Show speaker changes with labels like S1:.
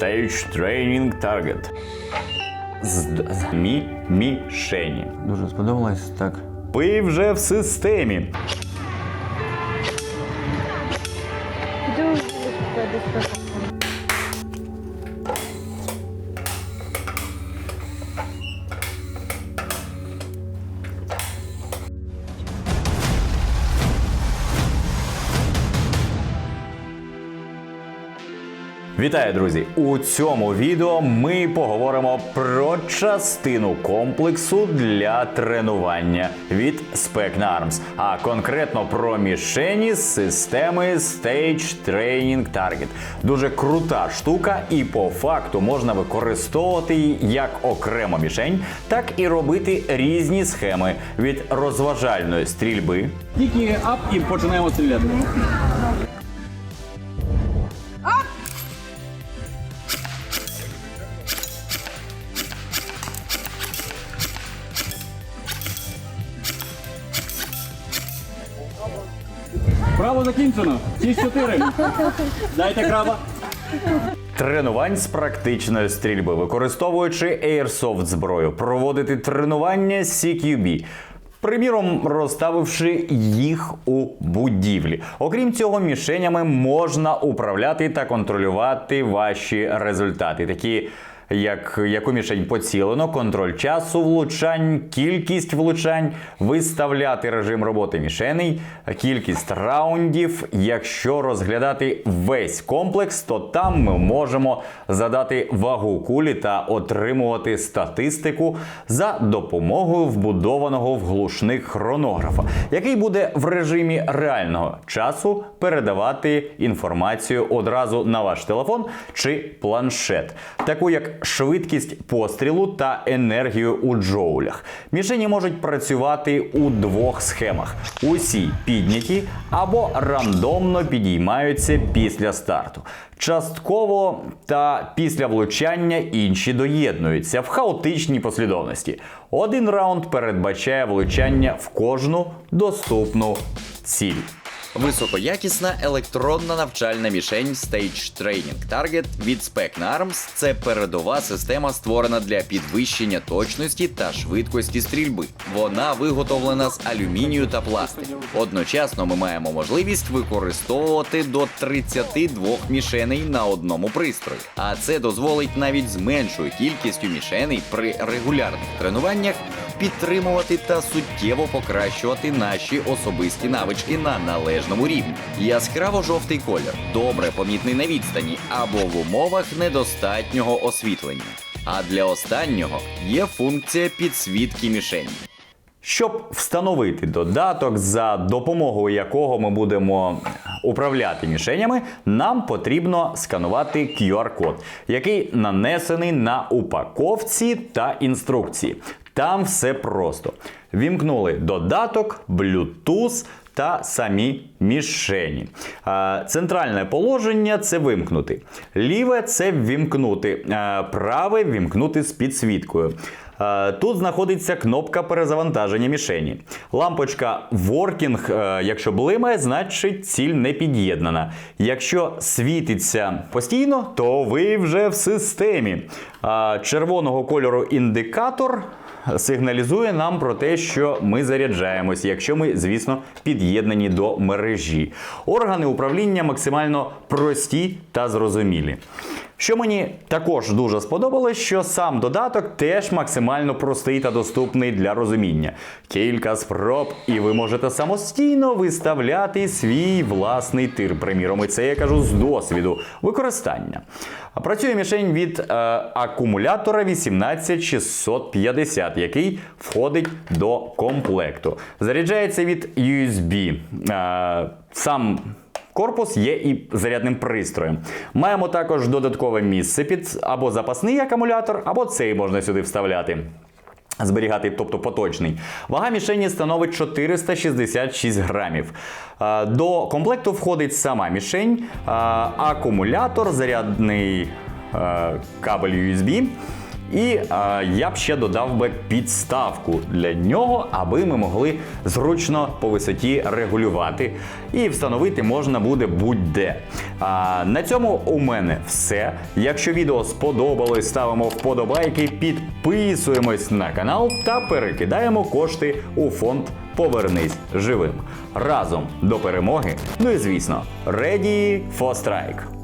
S1: Stage Training Target. З, з мі, мішені.
S2: Дуже сподобалось так.
S1: Ви вже в системі.
S3: Дуже безпечно.
S1: Вітаю, друзі! У цьому відео ми поговоримо про частину комплексу для тренування від Specna Arms, а конкретно про мішені з системи Stage Training Target. Дуже крута штука, і по факту можна використовувати її як окрему мішень, так і робити різні схеми від розважальної стрільби
S4: Тільки ап і починаємо стріляти. Право закінчено. 6-4. Дайте краба.
S1: Тренувань з практичної стрільби, використовуючи Airsoft зброю, проводити тренування CQB. Приміром, розставивши їх у будівлі. Окрім цього, мішенями можна управляти та контролювати ваші результати, такі як яку мішень поцілено, контроль часу влучань, кількість влучань, виставляти режим роботи мішеней, кількість раундів. Якщо розглядати весь комплекс, то там ми можемо задати вагу кулі та отримувати статистику за допомогою вбудованого в глушник хронографа, який буде в режимі реального часу передавати інформацію одразу на ваш телефон чи планшет, таку як швидкість пострілу та енергію у джоулях. Мішені можуть працювати у двох схемах: усі підняті або рандомно підіймаються після старту. Частково та після влучання інші доєднуються в хаотичній послідовності. Один раунд передбачає влучання в кожну доступну ціль.
S5: Високоякісна електронна навчальна мішень Stage Training Target від Specna Arms – це передова система, створена для підвищення точності та швидкості стрільби. Вона виготовлена з алюмінію та пластику. Одночасно ми маємо можливість використовувати до 32 мішеней на одному пристрої. А це дозволить навіть з меншою кількістю мішеней при регулярних тренуваннях підтримувати та суттєво покращувати наші особисті навички на належному рівні. Яскраво жовтий колір, добре помітний на відстані або в умовах недостатнього освітлення. А для останнього є функція підсвітки мішені.
S1: Щоб встановити додаток, за допомогою якого ми будемо управляти мішенями, нам потрібно сканувати QR-код, який нанесений на упаковці та інструкції. Там все просто. Вімкнули додаток, Bluetooth та самі мішені. Центральне положення це вимкнути. Ліве це ввімкнути. Праве ввімкнути з підсвіткою. Тут знаходиться кнопка перезавантаження мішені. Лампочка Working, е, якщо блимає, значить ціль не під'єднана. Якщо світиться постійно, то ви вже в системі. Червоного кольору індикатор сигналізує нам про те, що ми заряджаємось, якщо ми, звісно, під'єднані до мережі. Органи управління максимально прості та зрозумілі. Що мені також дуже сподобалось, що сам додаток теж максимально простий та доступний для розуміння. Кілька спроб, і ви можете самостійно виставляти свій власний тир. Приміром, і це я кажу з досвіду використання. Працює мішень від е, акумулятора 18650, який входить до комплекту. Заряджається від USB. Е, сам Корпус є і зарядним пристроєм. Маємо також додаткове місце під або запасний акумулятор, або цей можна сюди вставляти. Зберігати, тобто поточний. Вага мішені становить 466 грамів. До комплекту входить сама мішень, акумулятор, зарядний кабель USB І а, я б ще додав би підставку для нього, аби ми могли зручно по висоті регулювати. І встановити можна буде будь-де. А, на цьому у мене все. Якщо відео сподобалось, ставимо вподобайки, підписуємось на канал та перекидаємо кошти у фонд Повернись живим. Разом до перемоги. Ну і звісно, ready for strike.